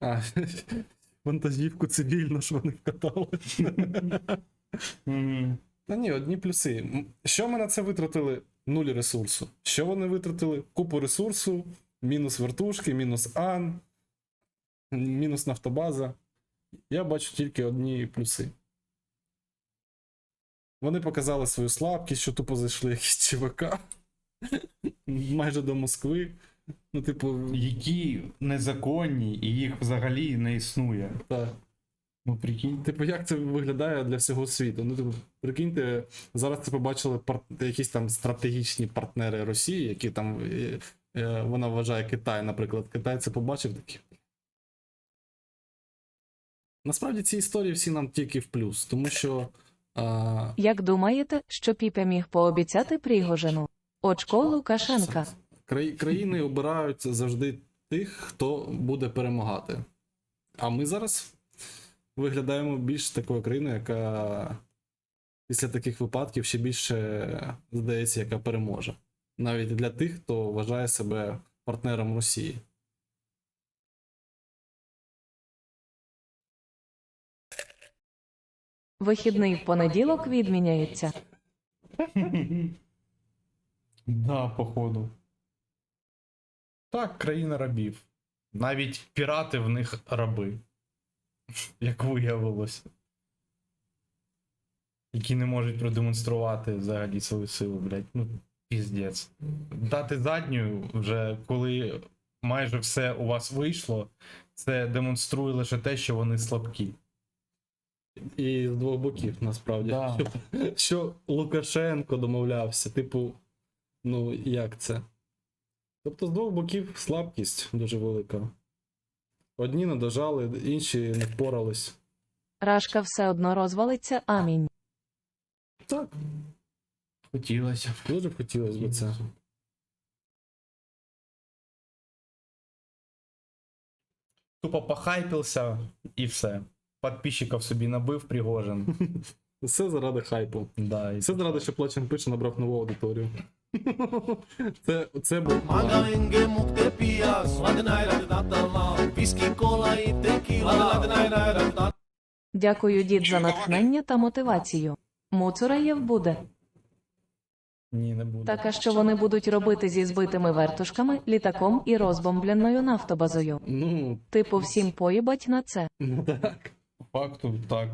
А, вантажівку цивільну, що вони вкатали. Та ні, одні плюси. Що ми на це витратили? Нуль ресурсу. Що вони витратили? Купу ресурсу, мінус вертушки, мінус ан, мінус нафтобаза. Я бачу тільки одні плюси. Вони показали свою слабкість, що тупо зайшли якісь ЧВК майже до Москви. Ну, типу, Які незаконні, і їх взагалі не існує. так. Ну, прикинь. Типу, як це виглядає для всього світу? Ну, типу, прикиньте, зараз це побачили пар... якісь там стратегічні партнери Росії, які там е, е, вона вважає Китай, наприклад. Китай це побачив такі. Насправді ці історії всі нам тільки в плюс, тому що а, Як думаєте, що Піпя міг пообіцяти Пригожину? Очко Лукашенка. Країни обирають завжди тих, хто буде перемагати. А ми зараз виглядаємо більш такою країною, яка після таких випадків ще більше здається, яка переможе. Навіть для тих, хто вважає себе партнером Росії. Вихідний в понеділок відміняється. Да, походу. Так, країна рабів. Навіть пірати в них раби. Як виявилось. Які не можуть продемонструвати взагалі свою силу, блядь. Ну, піздець. Дати задню, вже коли майже все у вас вийшло, це демонструє лише те, що вони слабкі. І з двох боків, насправді. Да. Що, що Лукашенко домовлявся, типу, ну як це? Тобто з двох боків слабкість дуже велика. Одні не дожали, інші не впорались. Рашка все одно розвалиться, амінь. Так, Хотілося дуже б хотілося б це. Тупо похайпився і все. Подписчиків собі набив Пригожин. Все заради хайпу. Да, і Все заради, що Плачен пише, набрав нову аудиторію. Це, це був radinatama. Дякую, дід, за натхнення та мотивацію. Муцураєв буде. Ні, не буде. Так а що вони будуть робити зі збитими вертушками, літаком і розбомбленою нафтобазою? Ну, Типу всім поїбать на це. ну так. Факту так.